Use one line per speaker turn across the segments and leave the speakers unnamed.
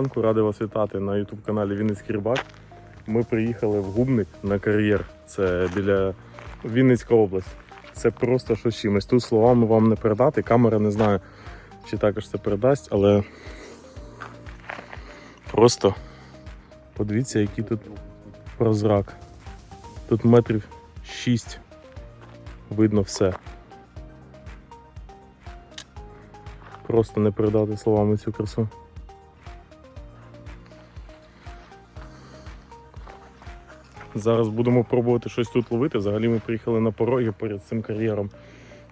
ранку, радий вас вітати на youtube каналі Вінницький Рибак. Ми приїхали в Губник на кар'єр. Це біля Вінницька область. Це просто щось чимось. Тут словами вам не передати. Камера не знаю, чи також це передасть, але просто подивіться, який тут прозрак. Тут метрів 6. Видно все. Просто не передати словами цю красу. Зараз будемо пробувати щось тут ловити. Взагалі ми приїхали на пороги перед цим кар'єром.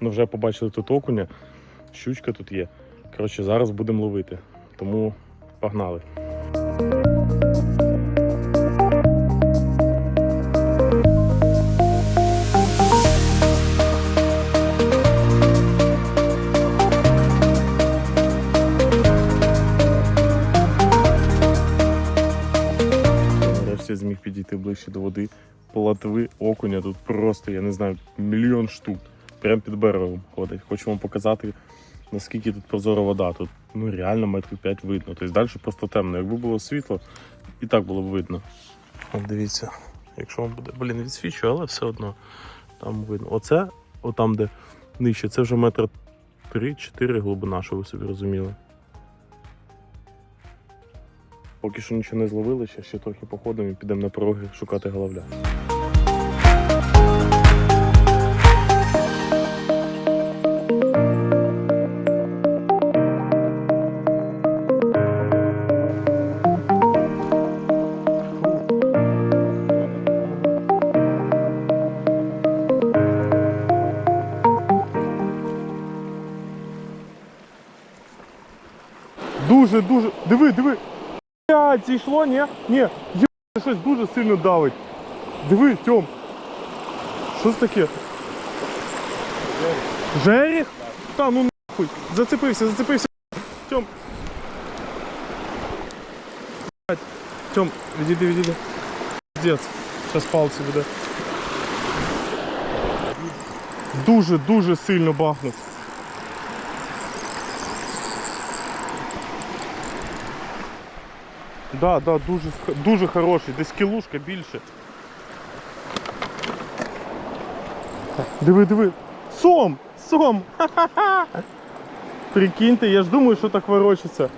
Ну вже побачили тут окуня, щучка тут є. Коротше, зараз будемо ловити. Тому погнали. Нарешті зміг підійти ближче до води. Платви окуня тут просто, я не знаю, мільйон штук. Прямо під берегом ходить. Хочу вам показати, наскільки тут прозора вода. Тут ну реально метрів 5 видно. Тобто далі просто темно. Якби було світло, і так було б видно. От дивіться, якщо вам буде. Блін, відсвічує, але все одно там видно. Оце, отам, де нижче, це вже метр 3-4 глибина, що ви собі розуміли. Поки що нічого не зловили, ще, ще трохи походимо і підемо на пороги шукати головля. Дуже, дуже. Диви, диви. Блядь, зійшло, ні? Ні, є щось дуже сильно давить. Диви, Тьом. Що це таке? Жеріх? Та, ну нахуй. Зацепився, зацепився. Тьом. Блядь. Тьом, відійди, відійди. Піздець. Зараз палці буде. Дуже, дуже сильно бахнув. Да, да, дуже, дуже хороший, десь кілушка більше. Диви, диви. Сом! Сом! Ха-ха-ха! Прикиньте, я ж думаю, що так ворочиться.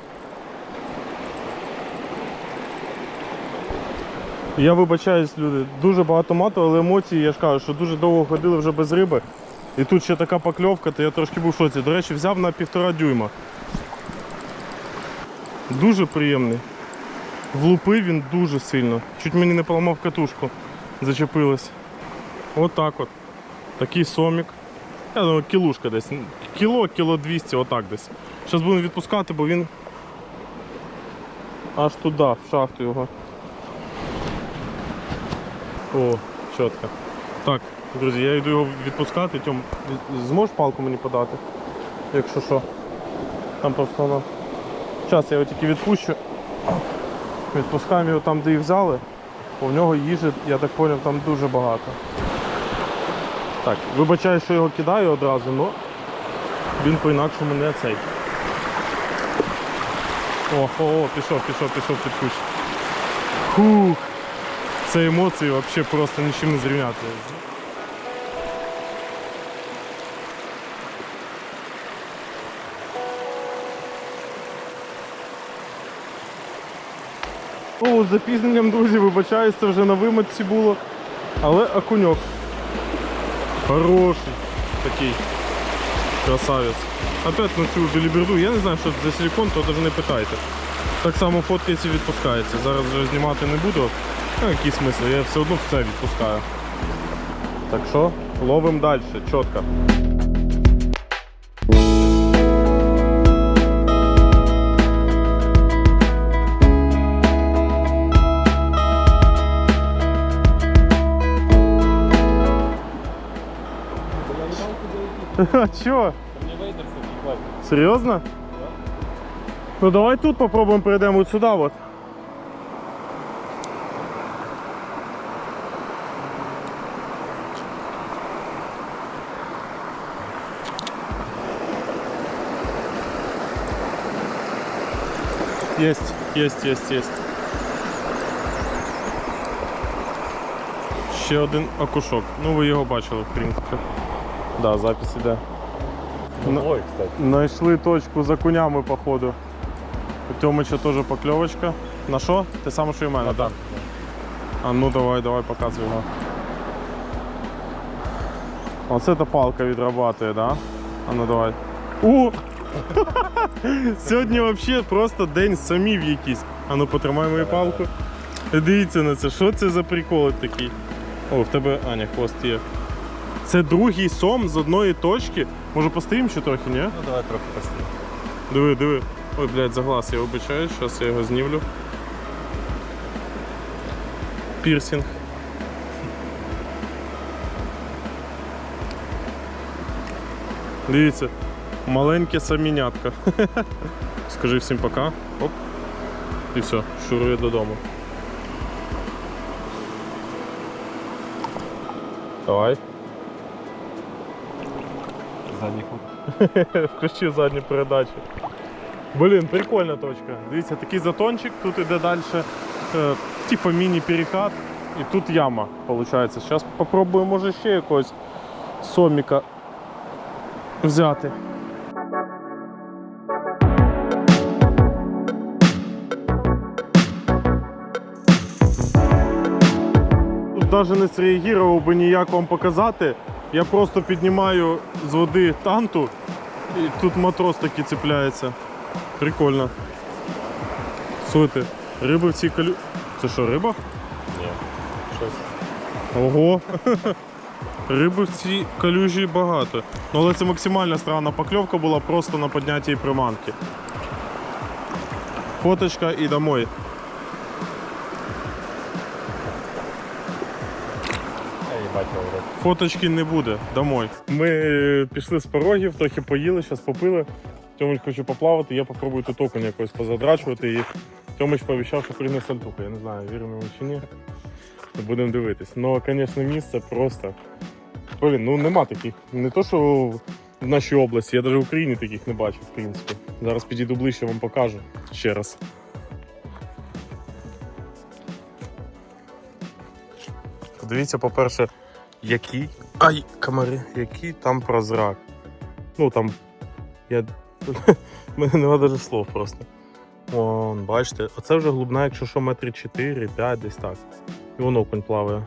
Я вибачаюсь, люди. Дуже багато мату, але емоції, я ж кажу, що дуже довго ходили вже без риби. І тут ще така покльовка, то я трошки був в шоці. До речі, взяв на півтора дюйма. Дуже приємний. Влупив він дуже сильно. Чуть мені не поламав катушку. Зачепилась. От так от. Такий сомік. Я думаю, кілушка десь. Кіло, кіло 200, отак десь. Зараз будемо відпускати, бо він аж туди, в шахту його. О, чітко. Так, друзі, я йду його відпускати. Тьом, зможеш палку мені подати? Якщо що. Там просто вона. Зараз я його тільки відпущу. Відпускаємо його там, де і взяли, в нього їжі, я так зрозумів, там дуже багато. Так, вибачаю, що його кидаю одразу, але він по-інакшому не цей. О, о, о, пішов, пішов, пішов під кущ. Фух. Це емоції взагалі просто нічим не зрівняти. О, з запізненням, друзі, вибачаюсь, вже на вимочці було. Але окуньок. Хороший такий. Красавець. Опять на цю біліберду. Я не знаю, що це за силикон, то навіть не питайте. Так само фоткається і відпускається. Зараз вже знімати не буду. Ну, який смисл, я все одно все відпускаю. Так що, ловимо далі, чітко. А чё? Серьезно? Ну давай тут попробуем перейдем вот сюда вот. Есть. Єсть, єсть, єсть. Ще один окушок. Ну ви його бачили, в принципі. Да, запись іде.
Ой, кстати.
Знайшли точку за конями, походу. У Тьомича теж покльовочка. На що? Те саме, що і в мене, так? А ну давай, давай, показуй його. Оце та палка відрабатує, да? А ну давай. У! Сьогодні взагалі просто день самів якийсь. А ну потримай мою палку. Дивіться на це, що це за прикол такий? О, в тебе Аня, хвост є. Це другий сом з одної точки. Може постоїмо ще трохи, ні?
Ну давай трохи посидимо.
Диви, диви. Ой, блядь, за глаз я вибачаю, зараз я його знімлю. Пірсинг. Дивіться, маленьке самінятка. Скажи всім пока. Оп. І все, шурує додому. Давай.
Задній худ.
Включив задню передачу. Блін, прикольна точка. Дивіться, такий затончик, тут іде далі, е, типу міні-перекат, і тут яма, виходить. Зараз спробуємо, може, ще якогось соміка взяти. Тут навіть не зреагував би ніяк вам показати. Я просто піднімаю з води танту, і тут матрос такий цепляється. Прикольно. Слухайте, риби в цій калю. Це що, риба?
Ні. Щось.
Ого! Риби в цій калюжі багато. Ну, але це максимально странна покльовка була просто на піднятті приманки. Фоточка і домой.
Їбать.
Фоточки не буде, домой. Ми е, пішли з порогів, трохи поїли, зараз попили. Тьомич хоче поплавати, я попробую тут окунь якось позадрачувати. І Тьомич пообіцяв, що прийне сальтуху. Я не знаю, віримо йому чи ні. Будемо дивитись. Ну, звісно, місце просто. Блін, ну нема таких. Не то, що в нашій області, я навіть в Україні таких не бачив, в принципі. Зараз підійду ближче, вам покажу ще раз. Подивіться, по-перше, який. Ай, комари, який там прозрак. Ну там. Я. Мене нема даже слов просто. Вон, бачите, оце вже глибина, якщо що, метри 4-5, десь так. І воно окунь плаває.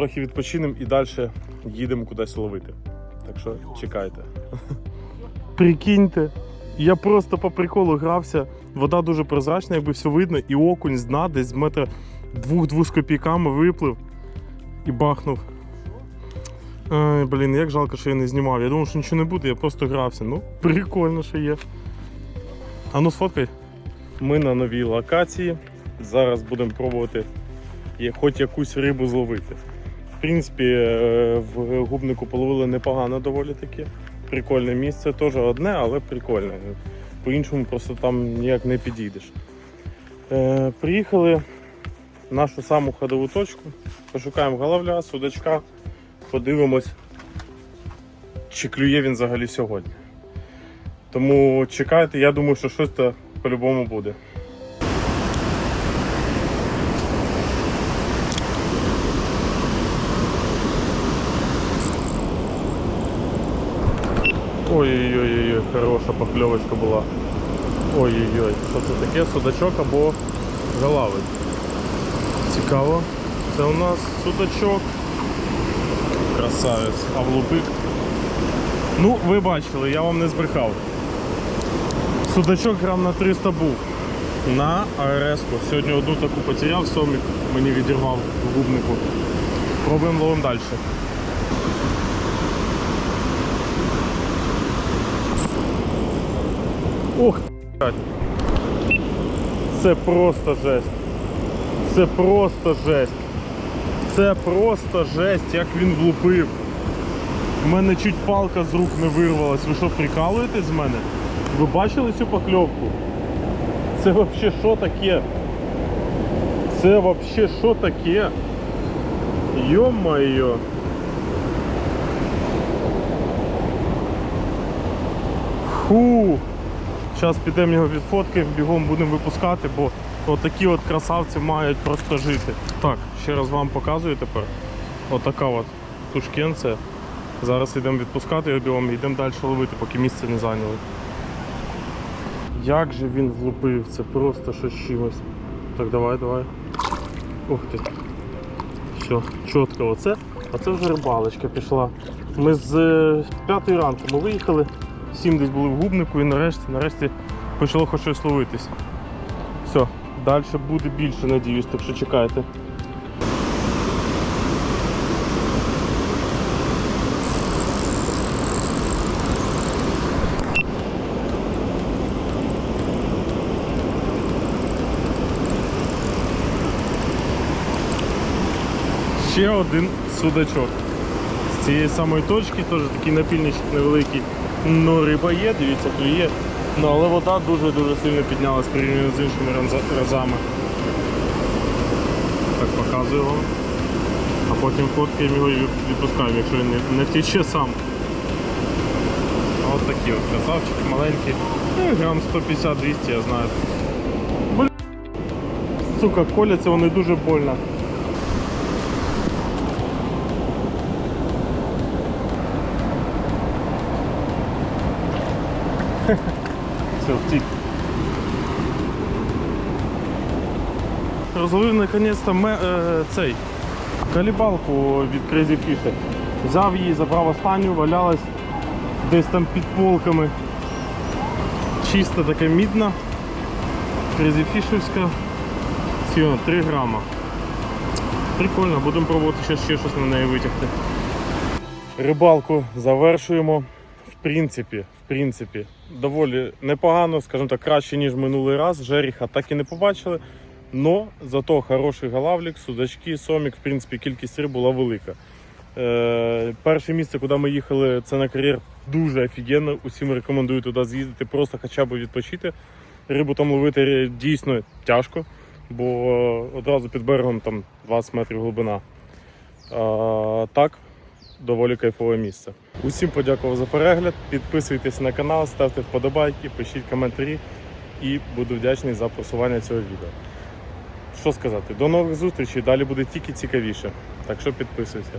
Трохи відпочинемо і далі їдемо кудись ловити. Так що чекайте. Прикиньте, я просто по приколу грався. Вода дуже прозрачна, якби все видно, і окунь з дна десь з метра двох-двох з копійками виплив і бахнув. Ай, блін, як жалко, що я не знімав. Я думав, що нічого не буде, я просто грався. Ну, прикольно, що є. А ну сфоткай. Ми на новій локації. Зараз будемо пробувати хоч якусь рибу зловити. В принципі, е, в губнику половили непогано доволі таки. Прикольне місце, теж одне, але прикольне. По-іншому просто там ніяк не підійдеш. Е, приїхали в нашу саму ходову точку, пошукаємо головля, судачка, подивимось, чи клює він взагалі сьогодні. Тому чекайте, я думаю, що щось по-любому буде. Ой-ой-ой, хороша покльовочка була. Ой-ой-ой, що це таке? Судачок або галавик. Цікаво. Це у нас судачок. Красавець. А влупик. Ну, ви бачили, я вам не збрехав. Судачок грам на 300 був. На АРС-ку. Сьогодні одну таку потеряв, сомік мені відірвав в губнику. Пробуємо ловимо далі. Ух. Це просто жесть. Це просто жесть. Це просто жесть, як він влупив. У мене чуть палка з рук не вирвалась. Ви що, прикалуєтесь з мене? Ви бачили цю покльовку? Це взагалі що таке? Це взагалі що таке? Йо-моє. Фу. Зараз підемо його відфоткаємо, бігом будемо випускати, бо отакі от красавці мають просто жити. Так, ще раз вам показую тепер. Отака от тушкенця. Зараз йдемо відпускати його бігом і йдемо далі ловити, поки місце не зайняли. Як же він влупив, це просто щось чимось. Так, давай, давай. Ух ти. Все, чітко оце. А це вже рибалочка пішла. Ми з е, п'ятої ранку ми виїхали, сім десь були в губнику і нарешті, нарешті почало хоч щось ловитись. Все, далі буде більше, надіюсь, так що чекайте. Ще один судачок. Цієї самої точки теж такий напільничок невеликий. Ну, риба є, дивіться, клює. Ну, але вода дуже-дуже сильно піднялась порівняно з іншими разами. Так показую вам. А потім фоткаємо його і відпускаємо, якщо він не, не втече сам. Ось такі от красавчики, маленькі. Ну, грам 150-200, я знаю. Сука, коляться вони дуже больно. Все, втік. Розловив наконець-то ме- е, цей калібалку від Crazy Fish. Взяв її, забрав останню, валялась десь там під полками. Чиста така мідна. Fishівська. Всього 3 грама. Прикольно, будемо пробувати ще, ще щось на неї витягти. Рибалку завершуємо. В принципі, в принципі, доволі непогано, скажімо так, краще, ніж минулий раз. Жеріха так і не побачили. Но зато хороший галавлік, судачки, сомік, в принципі, кількість риб була велика. Е, перше місце, куди ми їхали, це на кар'єр дуже офігенно. Усім рекомендую туди з'їздити, просто хоча б відпочити. Рибу там ловити дійсно тяжко, бо одразу під берегом там 20 метрів глибина. А, так, доволі кайфове місце. Усім подякував за перегляд. Підписуйтесь на канал, ставте вподобайки, пишіть коментарі і буду вдячний за просування цього відео. Що сказати, до нових зустрічей, далі буде тільки цікавіше. Так що підписуйся.